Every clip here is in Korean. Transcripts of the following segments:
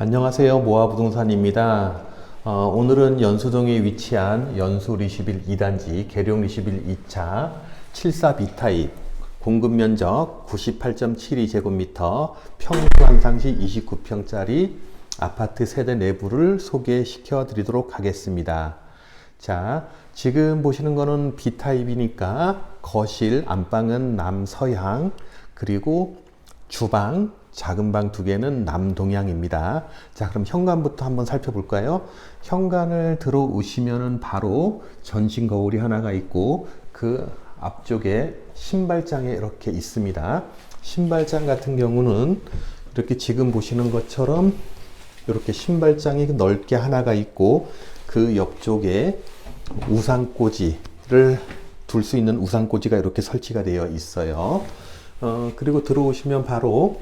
안녕하세요. 모아부동산입니다. 어, 오늘은 연수동에 위치한 연수 리시빌 2단지 계룡 리시빌 2차 74B타입 공급 면적 98.72제곱미터 평균 상시 29평짜리 아파트 세대 내부를 소개시켜 드리도록 하겠습니다. 자, 지금 보시는 거는 B타입이니까 거실, 안방은 남서향, 그리고 주방, 작은 방 두 개는 남동향입니다. 자, 그럼 현관부터 한번 살펴볼까요? 현관을 들어오시면은 바로 전신 거울이 하나가 있고 그 앞쪽에 신발장에 이렇게 있습니다. 신발장 같은 경우는 이렇게 지금 보시는 것처럼 이렇게 신발장이 넓게 하나가 있고 그 옆쪽에 우산꽂이를 둘 수 있는 우산꽂이가 이렇게 설치가 되어 있어요. 어, 그리고 들어오시면 바로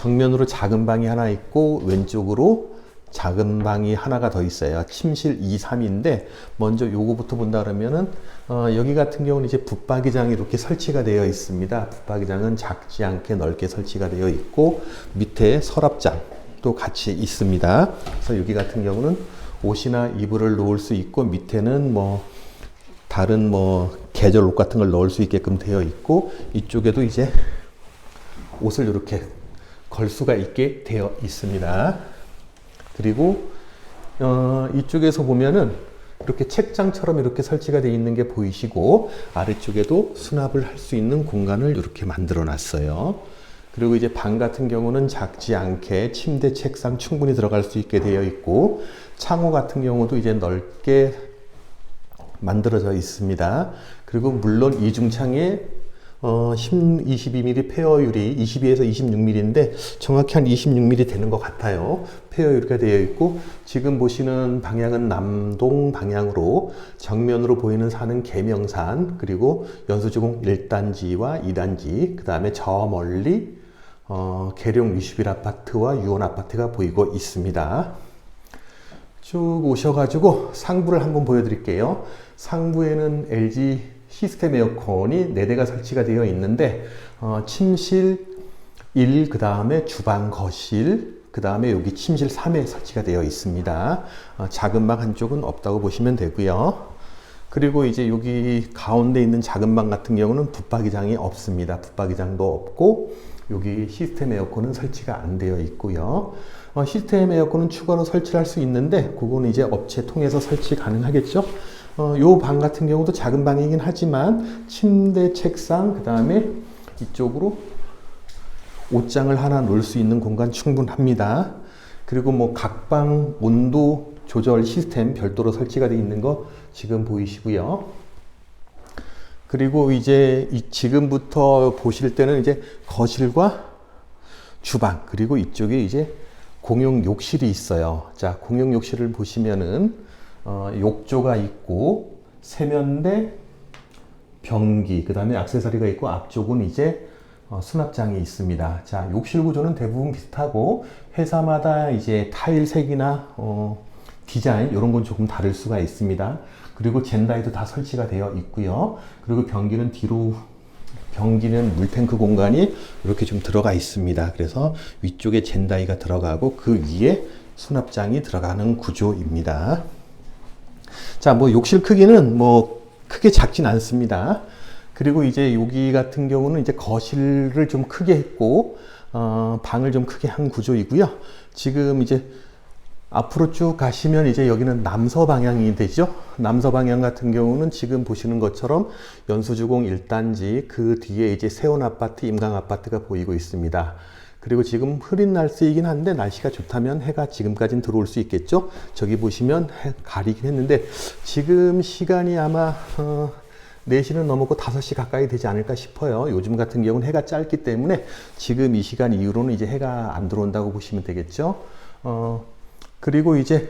정면으로 작은 방이 하나 있고 왼쪽으로 작은 방이 하나가 더 있어요. 침실 2, 3인데 먼저 요거부터 본다 그러면은 어, 여기 같은 경우는 이제 붙박이장이 이렇게 설치가 되어 있습니다. 붙박이장은 작지 않게 넓게 설치가 되어 있고 밑에 서랍장도 같이 있습니다. 그래서 여기 같은 경우는 옷이나 이불을 놓을 수 있고 밑에는 뭐 다른 뭐 계절 옷 같은 걸 넣을 수 있게끔 되어 있고 이쪽에도 이제 옷을 이렇게 걸 수가 있게 되어 있습니다. 그리고 어, 이쪽에서 보면은 이렇게 책장처럼 이렇게 설치가 되어 있는 게 보이시고 아래쪽에도 수납을 할 수 있는 공간을 이렇게 만들어 놨어요. 그리고 이제 방 같은 경우는 작지 않게 침대, 책상 충분히 들어갈 수 있게 되어 있고 창호 같은 경우도 이제 넓게 만들어져 있습니다. 그리고 물론 이중창에 어, 10, 22mm 페어율이 22에서 26mm인데 정확히 한 26mm 되는 것 같아요. 페어율이 되어 있고 지금 보시는 방향은 남동 방향으로 정면으로 보이는 산은 계명산 그리고 연수주공 1단지와 2단지 그 다음에 저 멀리 어, 계룡 위슈빌 아파트와 유원 아파트가 보이고 있습니다. 쭉 오셔가지고 상부를 한번 보여드릴게요. 상부에는 LG 시스템 에어컨이 4대가 설치가 되어 있는데 어, 침실 1, 그 다음에 주방, 거실, 그 다음에 여기 침실 3에 설치가 되어 있습니다. 어, 작은 방 한쪽은 없다고 보시면 되고요. 그리고 이제 여기 가운데 있는 작은 방 같은 경우는 붙박이장이 없습니다. 붙박이장도 없고 여기 시스템 에어컨은 설치가 안 되어 있고요. 어, 시스템 에어컨은 추가로 설치할 수 있는데 그거는 이제 업체 통해서 설치 가능하겠죠. 어, 요방 같은 경우도 작은 방이긴 하지만 침대, 책상, 그 다음에 이쪽으로 옷장을 하나 놓을 수 있는 공간 충분합니다. 그리고 뭐 각방 온도 조절 시스템 별도로 설치가 되어 있는 거 지금 보이시고요. 그리고 이제 이 지금부터 보실 때는 이제 거실과 주방 그리고 이쪽에 이제 공용 욕실이 있어요. 자, 공용 욕실을 보시면은 어, 욕조가 있고 세면대, 변기, 그 다음에 액세서리가 있고 앞쪽은 이제 어, 수납장이 있습니다. 자, 욕실 구조는 대부분 비슷하고 회사마다 이제 타일 색이나 어, 디자인 이런 건 조금 다를 수가 있습니다. 그리고 젠다이도 다 설치가 되어 있고요. 그리고 변기는 뒤로 변기는 물탱크 공간이 이렇게 좀 들어가 있습니다. 그래서 위쪽에 젠다이가 들어가고 그 위에 수납장이 들어가는 구조입니다. 자, 뭐 욕실 크기는 뭐 크게 작진 않습니다. 그리고 이제 여기 같은 경우는 이제 거실을 좀 크게 했고 어, 방을 좀 크게 한 구조이고요. 지금 이제 앞으로 쭉 가시면 이제 여기는 남서 방향이 되죠. 남서 방향 같은 경우는 지금 보시는 것처럼 연수주공 1단지 그 뒤에 이제 세원 아파트, 임강 아파트가 보이고 있습니다. 그리고 지금 흐린 날씨이긴 한데 날씨가 좋다면 해가 지금까지는 들어올 수 있겠죠. 저기 보시면 해 가리긴 했는데 지금 시간이 아마 어, 4시는 넘었고 5시 가까이 되지 않을까 싶어요. 요즘 같은 경우는 해가 짧기 때문에 지금 이 시간 이후로는 이제 해가 안 들어온다고 보시면 되겠죠. 어, 그리고 이제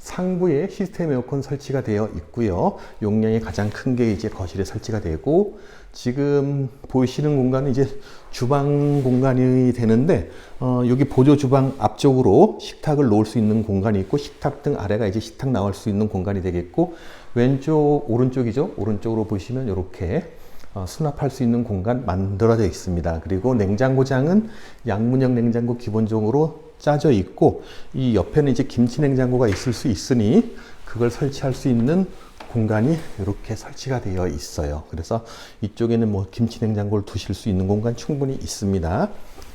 상부에 시스템 에어컨 설치가 되어 있고요. 용량이 가장 큰 게 이제 거실에 설치가 되고 지금 보이시는 공간은 이제 주방 공간이 되는데 어, 여기 보조 주방 앞쪽으로 식탁을 놓을 수 있는 공간이 있고 식탁 등 아래가 이제 식탁 나올 수 있는 공간이 되겠고 왼쪽 오른쪽이죠. 오른쪽으로 보시면 이렇게 어, 수납할 수 있는 공간 만들어져 있습니다. 그리고 냉장고장은 양문형 냉장고 기본적으로 짜져 있고 이 옆에는 이제 김치 냉장고가 있을 수 있으니 그걸 설치할 수 있는 공간이 이렇게 설치가 되어 있어요. 그래서 이쪽에는 뭐 김치 냉장고를 두실 수 있는 공간 충분히 있습니다.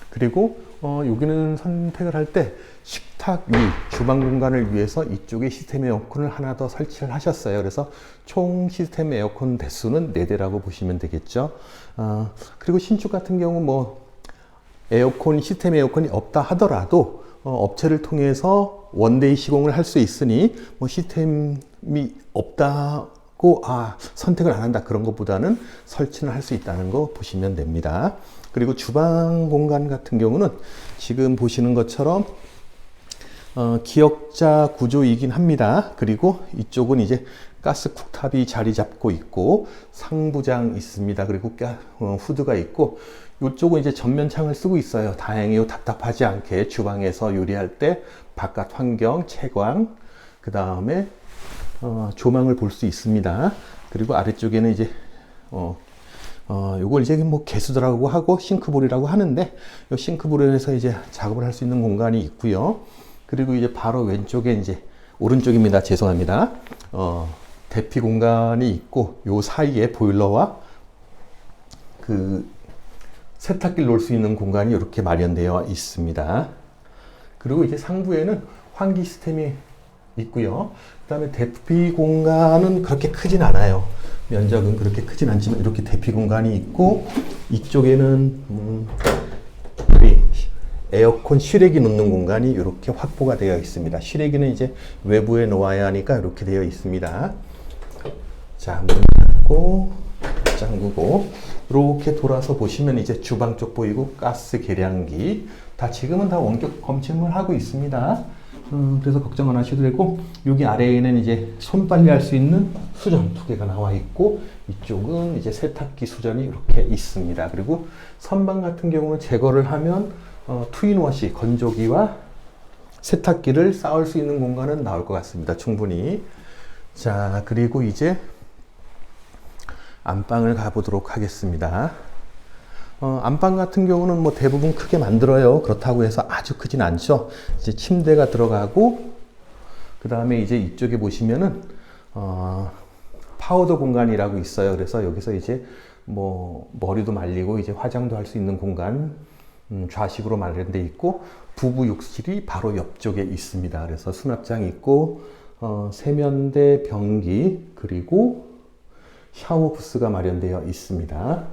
그리고 어, 여기는 선택을 할 때 식탁 위 주방 공간을 위해서 이쪽에 시스템 에어컨을 하나 더 설치를 하셨어요. 그래서 총 시스템 에어컨 대수는 4대라고 보시면 되겠죠. 어, 그리고 신축 같은 경우 뭐 에어컨 시스템 에어컨이 없다 하더라도 어, 업체를 통해서 원데이 시공을 할 수 있으니 뭐 시스템이 없다고 아 선택을 안 한다 그런 것보다는 설치는 할 수 있다는 거 보시면 됩니다. 그리고 주방 공간 같은 경우는 지금 보시는 것처럼 어, 기역자 구조이긴 합니다. 그리고 이쪽은 이제 가스 쿡탑이 자리 잡고 있고 상부장 있습니다. 그리고 가, 어, 후드가 있고 이쪽은 이제 전면 창을 쓰고 있어요. 다행히 답답하지 않게 주방에서 요리할 때 바깥 환경, 채광, 그 다음에 어, 조망을 볼 수 있습니다. 그리고 아래쪽에는 이제 어, 어, 요걸 이제 뭐 개수대라고 하고 싱크볼이라고 하는데 이 싱크볼에서 이제 작업을 할 수 있는 공간이 있고요. 그리고 이제 바로 왼쪽에 이제 오른쪽입니다. 죄송합니다. 어, 대피 공간이 있고 요 사이에 보일러와 그 세탁기를 놓을 수 있는 공간이 이렇게 마련되어 있습니다. 그리고 이제 상부에는 환기 시스템이 있고요. 그 다음에 대피 공간은 그렇게 크진 않아요. 면적은 그렇게 크진 않지만 이렇게 대피 공간이 있고 이쪽에는 음, 에어컨 실외기 놓는 공간이 이렇게 확보가 되어 있습니다. 실외기는 이제 외부에 놓아야 하니까 이렇게 되어 있습니다. 자, 문 닫고 잠그고 이렇게 돌아서 보시면 이제 주방 쪽 보이고 가스 계량기 다 지금은 다 원격 검침을 하고 있습니다. 음, 그래서 걱정 안 하셔도 되고 여기 아래에는 이제 손 빨래 할 수 있는 수전 두 개가 나와 있고 이쪽은 이제 세탁기 수전이 이렇게 있습니다. 그리고 선반 같은 경우는 제거를 하면 어, 투인워시 건조기와 세탁기를 쌓을 수 있는 공간은 나올 것 같습니다. 충분히. 자, 그리고 이제 안방을 가보도록 하겠습니다. 어, 안방 같은 경우는 뭐 대부분 크게 만들어요. 그렇다고 해서 아주 크진 않죠. 이제 침대가 들어가고, 그 다음에 이제 이쪽에 보시면은, 어, 파우더 공간이라고 있어요. 그래서 여기서 이제 뭐 머리도 말리고 이제 화장도 할 수 있는 공간, 음, 좌식으로 마련되어 있고, 부부 욕실이 바로 옆쪽에 있습니다. 그래서 수납장 있고, 어, 세면대, 변기, 그리고 샤워 부스가 마련되어 있습니다.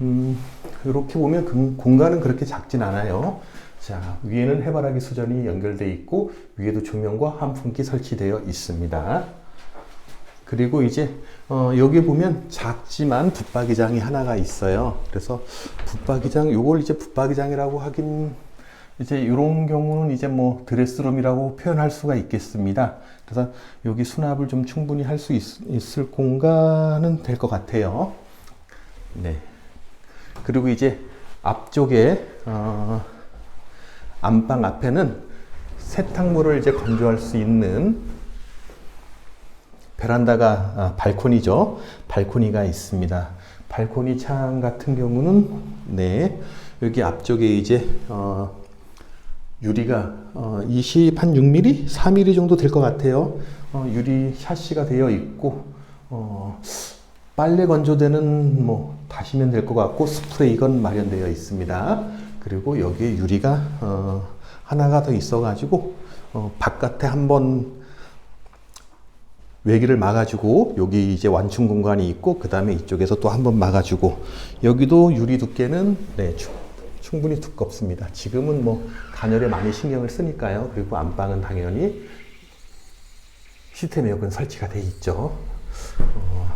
음, 이렇게 보면 그 공간은 그렇게 작진 않아요. 자, 위에는 해바라기 수전이 연결되어 있고, 위에도 조명과 환풍기 설치되어 있습니다. 그리고 이제, 어, 여기 보면 작지만 붙박이장이 하나가 있어요. 그래서 붙박이장, 요걸 이제 붙박이장이라고 하긴, 이제 이런 경우는 이제 뭐 드레스룸이라고 표현할 수가 있겠습니다. 그래서 여기 수납을 좀 충분히 할 수 있을 공간은 될 것 같아요. 네. 그리고 이제 앞쪽에 어, 안방 앞에는 세탁물을 이제 건조할 수 있는 베란다가 아, 발코니죠. 발코니가 있습니다. 발코니 창 같은 경우는 네 여기 앞쪽에 이제 어, 유리가 어, 20 한 6mm, 4mm 정도 될 것 같아요. 어, 유리 샤시가 되어 있고 어, 빨래 건조대는 뭐 다시면 될 것 같고 스프레이건 마련되어 있습니다. 그리고 여기에 유리가 어, 하나가 더 있어가지고 어, 바깥에 한번 외기를 막아주고 여기 이제 완충 공간이 있고 그 다음에 이쪽에서 또 한번 막아주고 여기도 유리 두께는 네, 충분히 두껍습니다. 지금은 뭐 간열에 많이 신경을 쓰니까요. 그리고 안방은 당연히 시스템 에어컨 설치가 돼 있죠. 어,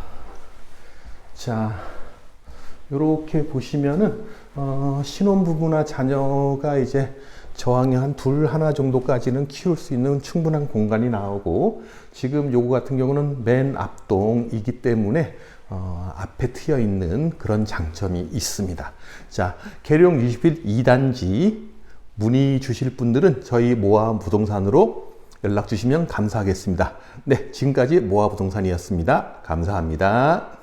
자, 이렇게 보시면은 어, 신혼부부나 자녀가 이제 저항이 한둘 하나 정도까지는 키울 수 있는 충분한 공간이 나오고 지금 요거 같은 경우는 맨 앞동이기 때문에 어, 앞에 트여 있는 그런 장점이 있습니다. 자, 계룡 21 2단지 문의 주실 분들은 저희 모아 부동산으로 연락 주시면 감사하겠습니다. 네, 지금까지 모아 부동산이었습니다. 감사합니다.